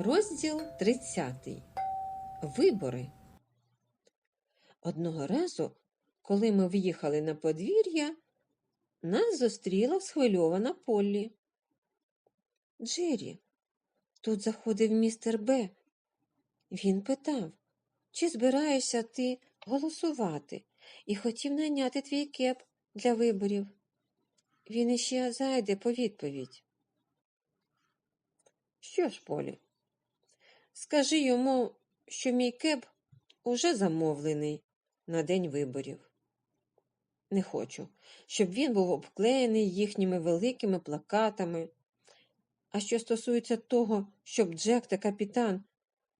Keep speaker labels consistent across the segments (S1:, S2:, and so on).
S1: Розділ 30. Вибори. Одного разу, коли ми в'їхали на подвір'я, нас зустріла схвильована Поллі. Джері, тут заходив містер Б. Він питав, чи збираєшся ти голосувати і хотів найняти твій кеп для виборів. Він іще зайде по відповідь. Що ж, Полі? Скажи йому, що мій кеп уже замовлений на день виборів. Не хочу, щоб він був обклеєний їхніми великими плакатами. А що стосується того, щоб Джек та капітан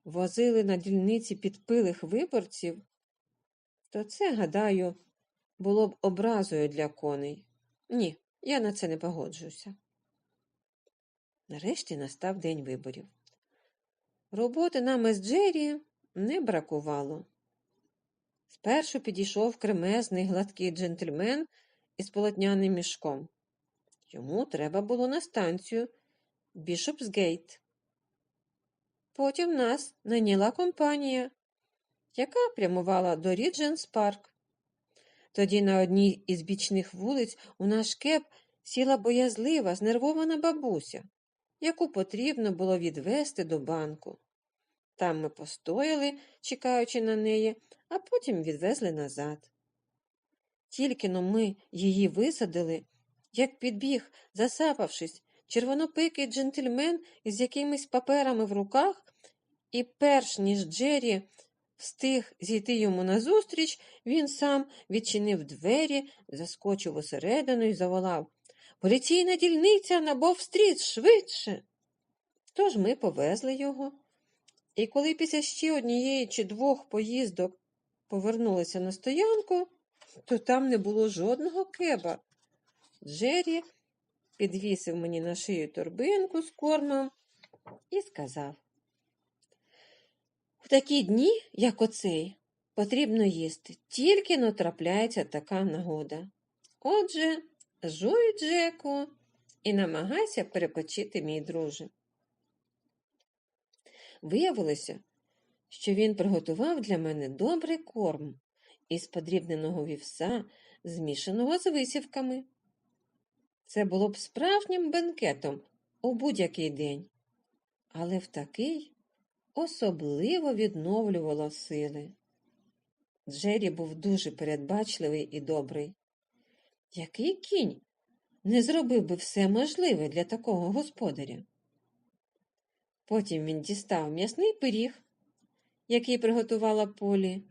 S1: возили на дільниці підпилих виборців, то це, гадаю, було б образою для коней. Ні, я на це не погоджуся. Нарешті настав день виборів. Роботи нам із Джері не бракувало. Спершу підійшов кремезний гладкий джентльмен із полотняним мішком. Йому треба було на станцію Бішопсгейт. Потім нас найняла компанія, яка прямувала до Рідженс Парк. Тоді на одній із бічних вулиць у наш кеп сіла боязлива, знервована бабуся яку потрібно було відвести до банку. Там ми постояли, чекаючи на неї, а потім відвезли назад. Тільки но ми її висадили, як підбіг, засапавшись, червонопикий джентльмен із якимись паперами в руках, і перш ніж Джері встиг зійти йому назустріч, він сам відчинив двері, заскочив усередину і заволав Поліційна дільниця на Бов-стріт швидше. Тож ми повезли його. І коли після ще однієї чи двох поїздок повернулися на стоянку, то там не було жодного кеба. Джері підвісив мені на шию торбинку з кормом і сказав в такі дні, як оцей, потрібно їсти, тільки но трапляється така нагода. Отже, Жуй, Джеку, і намагайся перепочити, мій друже. Виявилося, що він приготував для мене добрий корм із подрібненого вівса, змішаного з висівками. Це було б справжнім бенкетом у будь-який день, але в такий особливо відновлювало сили. Джері був дуже передбачливий і добрий. Який кінь не зробив би все можливе для такого господаря? Потім він дістав м'ясний пиріг, який приготувала полі,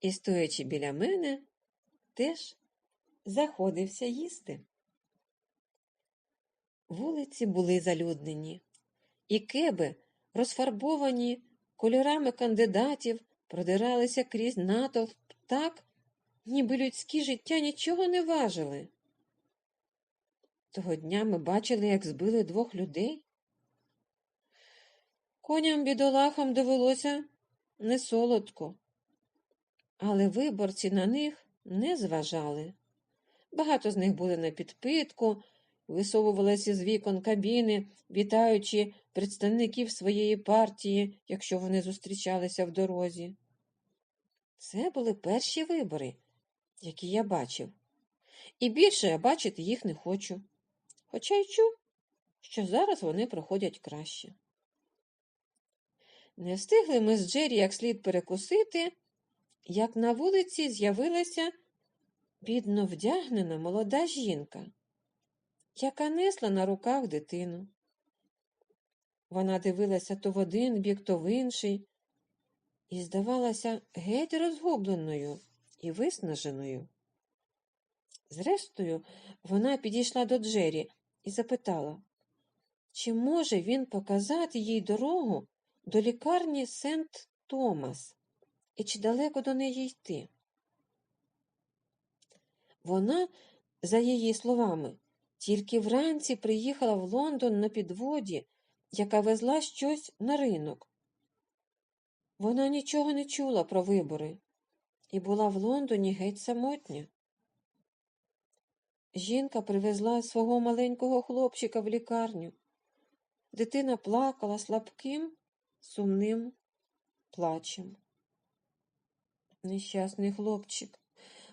S1: і, стоячи біля мене, теж заходився їсти. Вулиці були залюднені, і кеби, розфарбовані кольорами кандидатів, продиралися крізь натовп так, ніби людські життя нічого не важили. Того дня ми бачили, як збили двох людей. Коням бідолахам довелося не солодко, але виборці на них не зважали. Багато з них були на підпитку, висовувалися з вікон кабіни, вітаючи представників своєї партії, якщо вони зустрічалися в дорозі. Це були перші вибори, які я бачив, і більше я бачити їх не хочу, хоча й чув, що зараз вони проходять краще. Не встигли ми з Джері як слід перекусити, як на вулиці з'явилася бідно вдягнена молода жінка, яка несла на руках дитину. Вона дивилася то в один бік, то в інший, і здавалася геть розгубленою і виснаженою. Зрештою, вона підійшла до Джері і запитала, чи може він показати їй дорогу до лікарні Сент Томас і чи далеко до неї йти? Вона, за її словами, тільки вранці приїхала в Лондон на підводі, яка везла щось на ринок. Вона нічого не чула про вибори і була в Лондоні геть самотня. Жінка привезла свого маленького хлопчика в лікарню, Дитина плакала слабким, сумним плачем. Нещасний хлопчик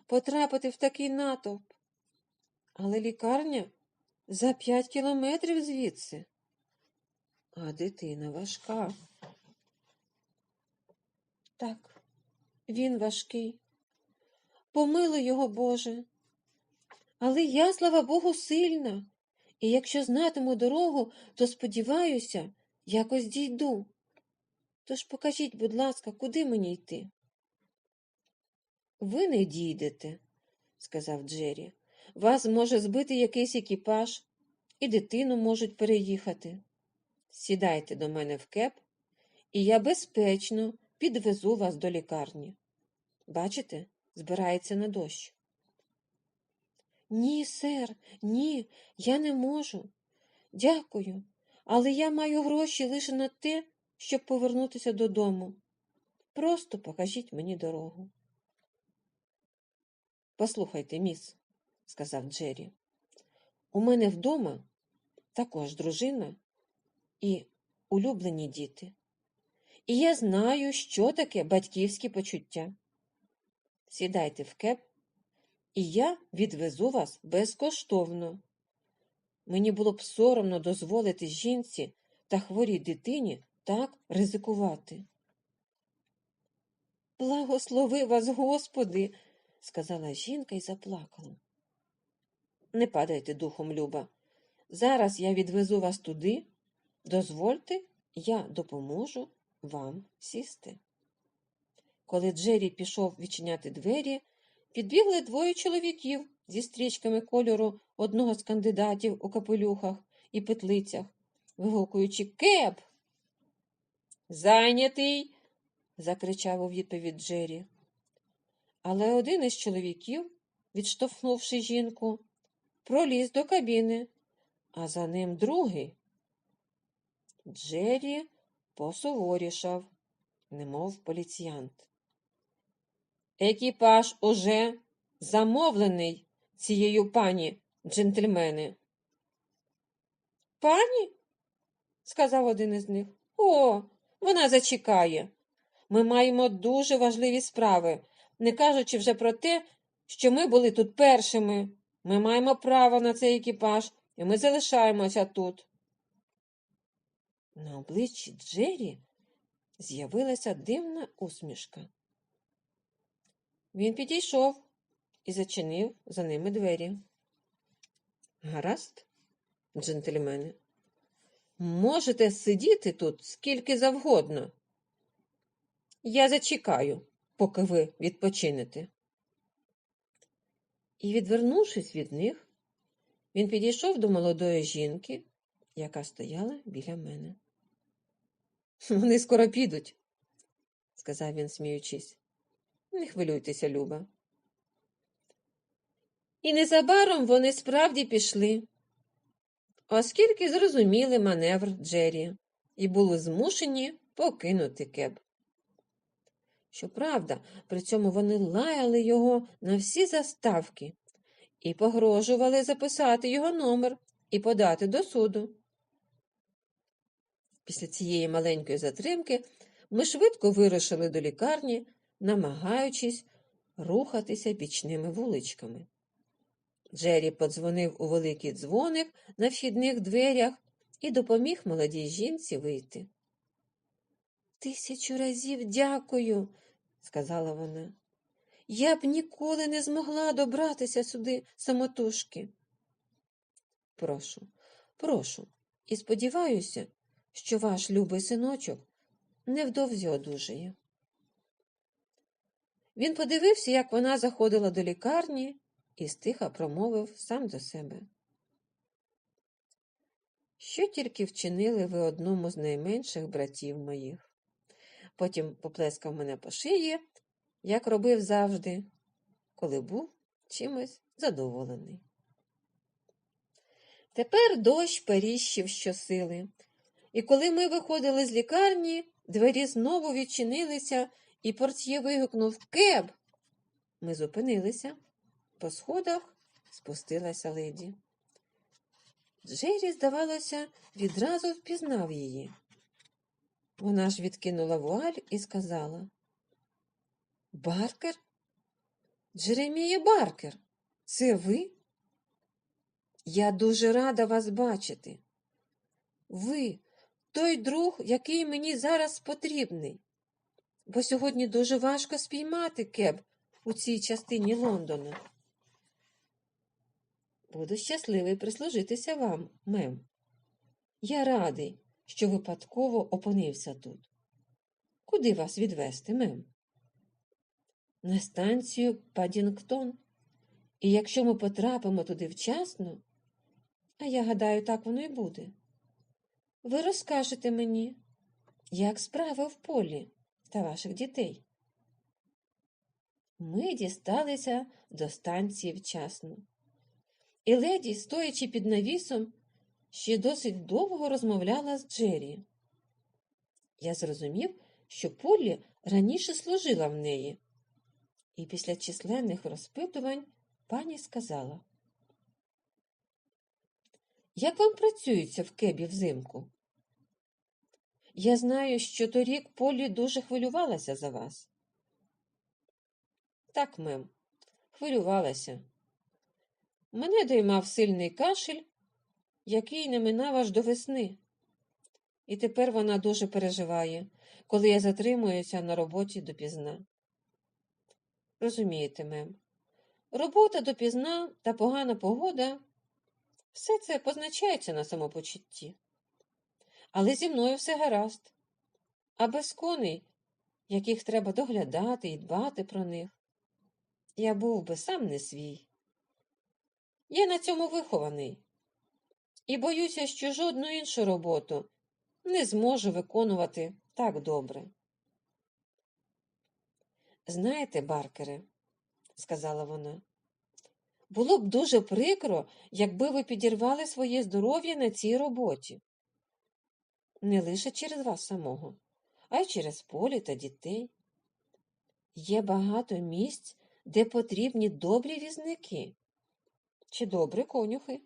S1: потрапити в такий натовп. Але лікарня за п'ять кілометрів звідси. А дитина важка. Так, він важкий. Помилуй його, Боже. Але я, слава Богу, сильна, і якщо знатиму дорогу, то сподіваюся, якось дійду. Тож покажіть, будь ласка, куди мені йти? Ви не дійдете, сказав Джері. Вас може збити якийсь екіпаж, і дитину можуть переїхати. Сідайте до мене в кеп, і я безпечно підвезу вас до лікарні. Бачите, збирається на дощ. Ні, сер, ні, я не можу. Дякую, але я маю гроші лише на те, щоб повернутися додому. Просто покажіть мені дорогу. Послухайте, міс, сказав Джері, у мене вдома також дружина і улюблені діти. І я знаю, що таке батьківські почуття. Сідайте в кеп, і я відвезу вас безкоштовно. Мені було б соромно дозволити жінці та хворій дитині так ризикувати. Благослови вас, Господи, сказала жінка і заплакала. Не падайте духом, Люба. Зараз я відвезу вас туди. Дозвольте, я допоможу вам сісти. Коли Джері пішов відчиняти двері, підбігли двоє чоловіків зі стрічками кольору одного з кандидатів у капелюхах і петлицях, вигукуючи Кеп. Зайнятий. закричав у відповідь Джері. Але один із чоловіків, відштовхнувши жінку, проліз до кабіни, а за ним другий. Джері посуворішав, немов поліціянт. Екіпаж уже замовлений цією пані, джентльмени. Пані? сказав один із них. О, вона зачекає. Ми маємо дуже важливі справи, не кажучи вже про те, що ми були тут першими. Ми маємо право на цей екіпаж, і ми залишаємося тут. На обличчі Джері з'явилася дивна усмішка. Він підійшов і зачинив за ними двері. Гаразд, джентльмени, можете сидіти тут скільки завгодно. Я зачекаю, поки ви відпочинете. І, відвернувшись від них, він підійшов до молодої жінки, яка стояла біля мене. Вони скоро підуть, сказав він, сміючись. Не хвилюйтеся, Люба. І незабаром вони справді пішли, оскільки зрозуміли маневр Джері і були змушені покинути кеб. Щоправда, при цьому вони лаяли його на всі заставки і погрожували записати його номер і подати до суду. Після цієї маленької затримки ми швидко вирушили до лікарні, намагаючись рухатися бічними вуличками. Джері подзвонив у великий дзвоник на вхідних дверях і допоміг молодій жінці вийти. Тисячу разів дякую, сказала вона. Я б ніколи не змогла добратися сюди самотужки. Прошу, прошу, і сподіваюся, що ваш любий синочок невдовзі одужає. Він подивився, як вона заходила до лікарні, і стиха промовив сам до себе. Що тільки вчинили ви одному з найменших братів моїх. Потім поплескав мене по шиї, як робив завжди, коли був чимось задоволений. Тепер дощ періщив щосили, і коли ми виходили з лікарні, двері знову відчинилися, і портьє вигукнув Кеб. Ми зупинилися. По сходах спустилася леді. Джері, здавалося, відразу впізнав її. Вона ж відкинула вуаль і сказала Баркер? Джеремія Баркер, це ви? Я дуже рада вас бачити. Ви той друг, який мені зараз потрібний, бо сьогодні дуже важко спіймати кеб у цій частині Лондона. Буду щасливий прислужитися вам, мем. Я радий, що випадково опинився тут. Куди вас відвести, мем? На станцію Падінгтон. І якщо ми потрапимо туди вчасно, а я гадаю, так воно і буде, ви розкажете мені, як справи в полі та ваших дітей. Ми дісталися до станції вчасно. І леді, стоячи під навісом, ще досить довго розмовляла з Джері. Я зрозумів, що Полі раніше служила в неї, і після численних розпитувань пані сказала: Як вам працюється в кебі взимку? Я знаю, що торік Полі дуже хвилювалася за вас. Так, мем, хвилювалася. Мене доймав сильний кашель, який не минав аж до весни. І тепер вона дуже переживає, коли я затримуюся на роботі допізна. Розумієте, мем, робота допізна та погана погода все це позначається на самопочутті. Але зі мною все гаразд, а без коней, яких треба доглядати і дбати про них, я був би сам не свій. Я на цьому вихований і боюся, що жодну іншу роботу не зможу виконувати так добре. Знаєте, Баркере, сказала вона, було б дуже прикро, якби ви підірвали своє здоров'я на цій роботі. Не лише через вас самого, а й через полі та дітей. Є багато місць, де потрібні добрі візники чи добрі конюхи.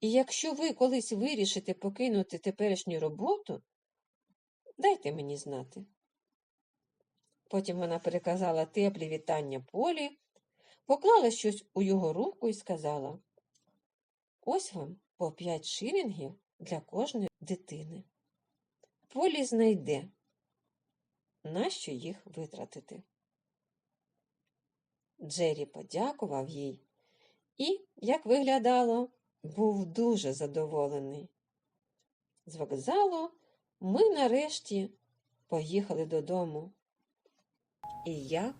S1: І якщо ви колись вирішите покинути теперішню роботу, дайте мені знати. Потім вона переказала теплі вітання полі, поклала щось у його руку і сказала Ось вам по п'ять шилінгів для кожної дитини. Полі знайде, нащо їх витратити. Джері подякував їй і, як виглядало, був дуже задоволений. З вокзалу ми нарешті поїхали додому, і я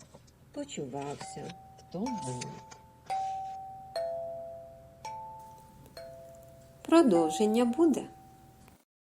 S1: почувався втомленим. Продовження буде.